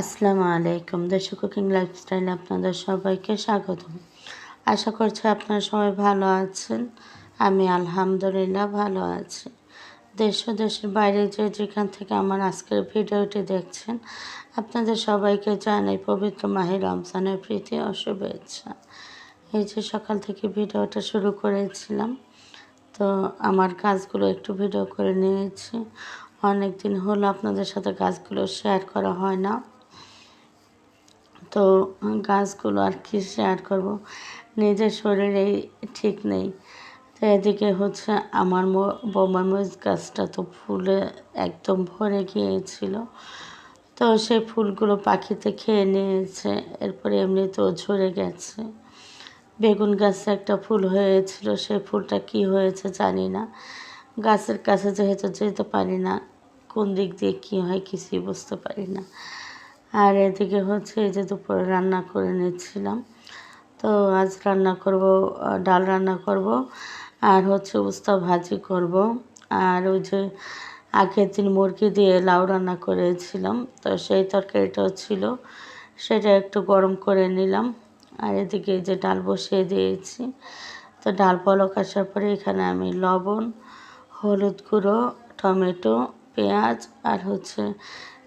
আসসালামু আলাইকুম। দেশি কুকিং লাইফস্টাইলে আপনাদের সবাইকে স্বাগতম। আশা করছি আপনারা সবাই ভালো আছেন। আমি আলহামদুলিল্লাহ ভালো আছি। দেশ ও দেশের বাইরে যে যেখান থেকে আমার আজকের ভিডিওটি দেখছেন, আপনাদের সবাইকে জানাই পবিত্র মাহি রমজানের প্রীতি ও শুভেচ্ছা। এই যে সকাল থেকে ভিডিওটা শুরু করেছিলাম, তো আমার কাজগুলো একটু ভিডিও করে নিয়েছি। অনেক দিন হলো আপনাদের সাথে কাজগুলো শেয়ার করা হয় না। তো গাছগুলো আর কি শেয়ার করব। নিজের শরীরেই ঠিক নেই। তো এদিকে হচ্ছে আমার বোমা মরিচ গাছটা তো ফুলে একদম ভরে গিয়েছিল। তো সেই ফুলগুলো পাখিতে খেয়ে নিয়েছে। এরপরে এমনিতেও ঝরে গেছে। বেগুন গাছে একটা ফুল হয়েছিল। সেই ফুলটা কি হয়েছে জানি না। গাছের কাছে যেহেতু যেতে পারি না, কোন দিক দিয়ে কী হয় কিছুই বুঝতে পারি না। আর এদিকে হচ্ছে এই যে দুপুরে রান্না করে নিচ্ছিলাম। তো আজ রান্না করব, ডাল রান্না করব আর হচ্ছে উস্তা ভাজি করব। আর ওই যে আগের দিন মুরগি দিয়ে লাউ রান্না করেছিলাম, তো সেই তরকারিটাও ছিল, সেটা একটু গরম করে নিলাম। আর এদিকে যে ডাল বসিয়ে দিয়েছি। তো ডাল পলক আসার পরে এখানে আমি লবণ, হলুদ গুঁড়ো, টমেটো, পেঁয়াজ আর হচ্ছে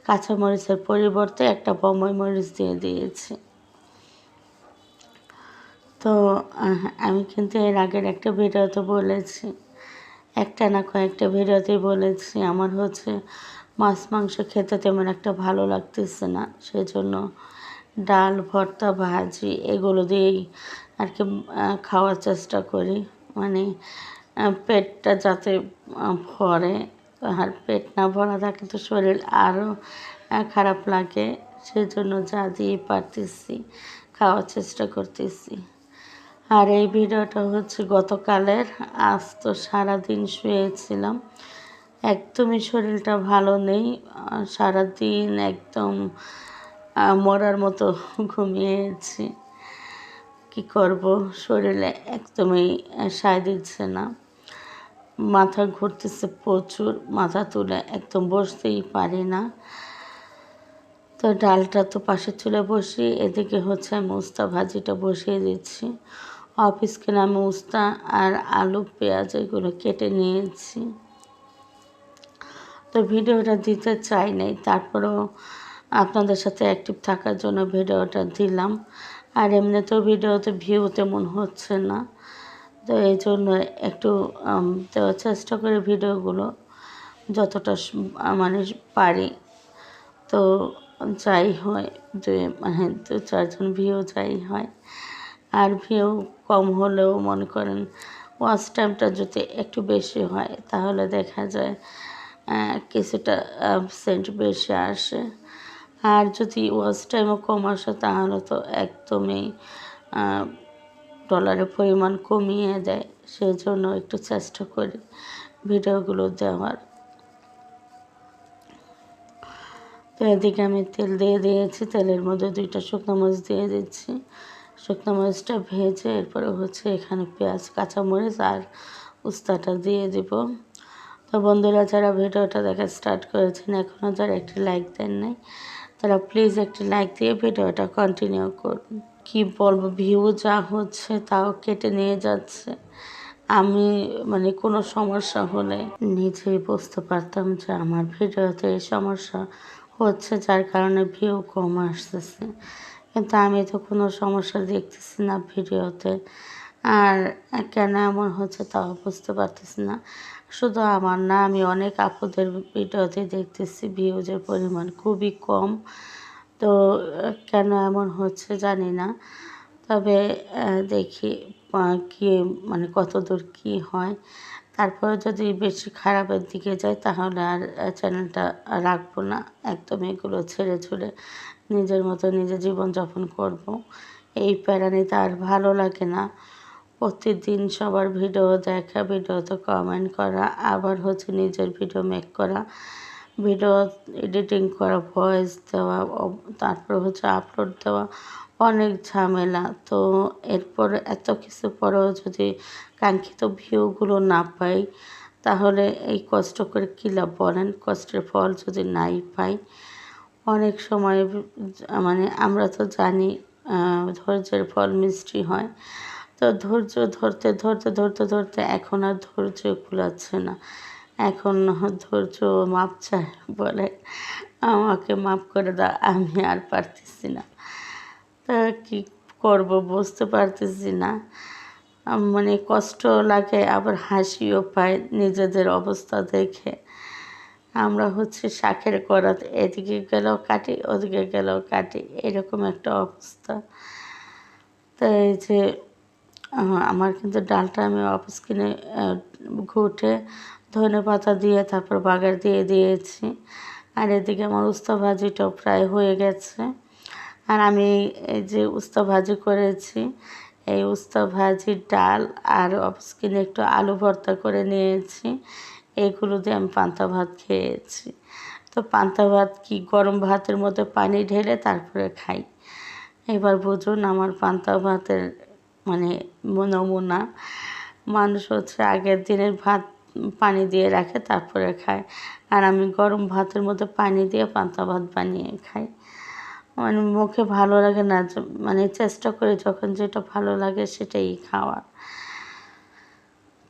কাঁচামরিচের পরিবর্তে একটা বমই মরিচ দিয়ে দিয়েছি। তো আমি কিন্তু এর আগের একটা ভিডিওতে বলেছি, একটা না কয়েকটা ভিডিওতেই বলেছি, আমার হচ্ছে মাছ মাংস খেতে তেমন একটা ভালো লাগতেছে না সেই জন্য ডাল, ভর্তা, ভাজি এগুলো দিয়েই আর কি খাওয়ার চেষ্টা করি। মানে পেটটা যাতে ভরে আর পেট না ভরা থাকে তো শরীর আরও খারাপ লাগে। সেই জন্য যা দিয়ে পারতেছি, খাওয়ার চেষ্টা করতেছি। আর এই ভিডিওটা হচ্ছে গতকালের। আজ তো সারাদিন শুয়েছিলাম। একদমই শরীরটা ভালো নেই। সারাদিন একদম মরার মতো ঘুমিয়েছি। কি করব? শরীরে একদমই সায় দিচ্ছে না। মাথা ঘুরতেছে প্রচুর, মাথা তুলে একদম বসতেই পারি না। তো ডালটা তো পাশে চুলে বসি, এদিকে হচ্ছে আমি উস্তা ভাজিটা বসিয়ে দিচ্ছি। অফিস কেনা আমি উস্তা আর আলু, পেঁয়াজ এগুলো কেটে নিয়েছি। তো ভিডিওটা দিতে চাই নাই, তারপরেও আপনাদের সাথে অ্যাক্টিভ থাকার জন্য ভিডিওটা দিলাম। আর এমনিতেও ভিডিওতে ভিউ তেমন হচ্ছে না। তো এই জন্য একটু দেওয়ার চেষ্টা করি ভিডিওগুলো যতটা মানে পারি। তো যাই হয়, দু মানে দু, চারজন ভিউ যাই হয়। আর ভিউ কম হলেও মনে করেন ওয়াচ টাইমটা যদি একটু বেশি হয়, তাহলে দেখা যায় কিছুটা সেন্ট বেশি আসে। আর যদি ওয়াচ টাইমও কম আসে, তাহলে তো একদমই ডলারের পরিমাণ কমিয়ে দেয়। সেই জন্য একটু চেষ্টা করি ভিডিওগুলো দেওয়ার তো এদিকে আমি তেল দিয়ে দিয়েছি, তেলের মধ্যে দুইটা শুকনো মরিচ দিয়ে দিচ্ছি। শুকনো মরিচটা ভেজে এরপরে হচ্ছে এখানে পেঁয়াজ, কাঁচামরিচ আর উস্তাটা দিয়ে দিব। তো বন্ধুরা, যারা ভিডিওটা দেখা স্টার্ট করেছেন এখনও যারা একটি লাইক দেন নাই, তারা প্লিজ একটি লাইক দিয়ে ভিডিওটা কন্টিনিউ করুন। কি বলব ভিউ যা হচ্ছে তাও কেটে নিয়ে যাচ্ছে। আমি মানে কোনো সমস্যা হলে নিজেই বুঝতে পারতাম যে আমার ভিডিওতে এই সমস্যা হচ্ছে, যার কারণে ভিউ কম আসতেছে। কিন্তু আমি তো কোনো সমস্যা দেখতেছি না ভিডিওতে। আর কেন এমন হচ্ছে তাও বুঝতে পারতেছি না। শুধু আমার না, আমি অনেক আপুদের ভিডিওতে দেখতেছি ভিউজের পরিমাণ খুবই কম। তো কেন এমন হচ্ছে জানি না। তবে দেখি কি মানে কত দূর কী হয়। তারপরে যদি বেশি খারাপের দিকে যায় তাহলে আর চ্যানেলটা রাখব না। একদম এগুলো ছেড়ে ছুড়ে নিজের মতো নিজে জীবনযাপন করব। এই প্যারানিতে আর ভালো লাগে না। প্রতিদিন সবার ভিডিও দেখা ভিডিওতে কমেন্ট করা, আবার হচ্ছে নিজের ভিডিও মেক করা। ভিডিও এডিটিং করা ভয়েস দেওয়া তারপরে হচ্ছে আপলোড দেওয়া, অনেক ঝামেলা। তো এরপর এত কিছু পরেও যদি কাঙ্ক্ষিত ভিউগুলো না পাই, তাহলে এই কষ্ট করে কী লাভ বলেন? কষ্টের ফল যদি নাই পাই, অনেক সময় মানে আমরা তো জানি ধৈর্যের ফল মিষ্টি হয়। তো ধৈর্য ধরতে ধরতে ধরতে ধরতে এখন আর ধৈর্য কুলাচ্ছে না। এখন ধৈর্য মাপ চায়। বলে, আমাকে মাপ করে দাও, আমি আর পারতেছি না। তা কী করব বুঝতে পারতেছি না। মানে কষ্ট লাগে, আবার হাসিও পায় নিজেদের অবস্থা দেখে। আমরা হচ্ছে শাকের করাত, এদিকে গেলেও কাটি, ওদিকে গেলেও কাটি, এরকম একটা অবস্থা। তো এই যে আমার কিন্তু ডালটা আমি অফিস কিনে ঘুটে ধনে পাতা দিয়ে, তারপর বাগার দিয়ে দিয়েছি। আর এদিকে আমার উস্তা ভাজিটাও প্রায় হয়ে গেছে। আর আমি এই যে উস্তা ভাজি করেছি, এই উস্তা ভাজির ডাল আর অফিস কিনে একটু আলু ভর্তা করে নিয়েছি। এগুলো দিয়ে আমি পান্তা ভাত খেয়েছি। তো পান্তা ভাত কি গরম ভাতের মধ্যে পানি ঢেলে তারপরে খাই। এবার বুঝুন আমার পান্তা ভাতের মানে নমুনা। মানুষ হচ্ছে আগের দিনের ভাত পানি দিয়ে রাখে, তারপরে খায়। আর আমি গরম ভাতের মধ্যে পানি দিয়ে পান্তা ভাত বানিয়ে খাই। মানে মুখে ভালো লাগে না মানে চেষ্টা করি যখন যেটা ভালো লাগে সেটাই খাওয়ার।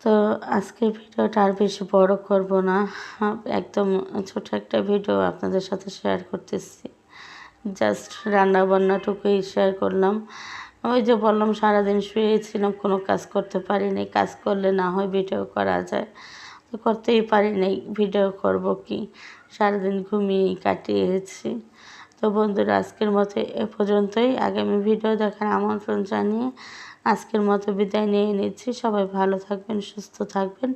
তো আজকের ভিডিওটা আর বেশি বড় করব না। একদম ছোট একটা ভিডিও আপনাদের সাথে শেয়ার করতেছি। জাস্ট রান্না বান্নাটুকুই শেয়ার করলাম। ওই যে বললাম, সারাদিন শুয়েছিলাম, কোনো কাজ করতে পারিনি। কাজ করলে না হয় ভিডিও করা যায়। তো করতেই পারিনি ভিডিও করব কি? সারাদিন ঘুমিয়েই কাটিয়েছি। তো বন্ধুরা, আজকের মতো এ পর্যন্তই। আগামী ভিডিও দেখার আমন্ত্রণ জানিয়ে আজকের মতো বিদায় নিয়ে নিচ্ছি। সবাই ভালো থাকবেন, সুস্থ থাকবেন,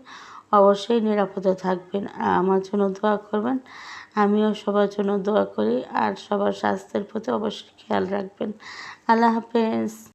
অবশ্যই নিরাপদে থাকবেন। আমার জন্য দোয়া করবেন। আমিও সবার জন্য দোয়া করি আর সবার স্বাস্থ্যের প্রতি অবশ্যই খেয়াল রাখবেন। আল্লাহ হাফেজ।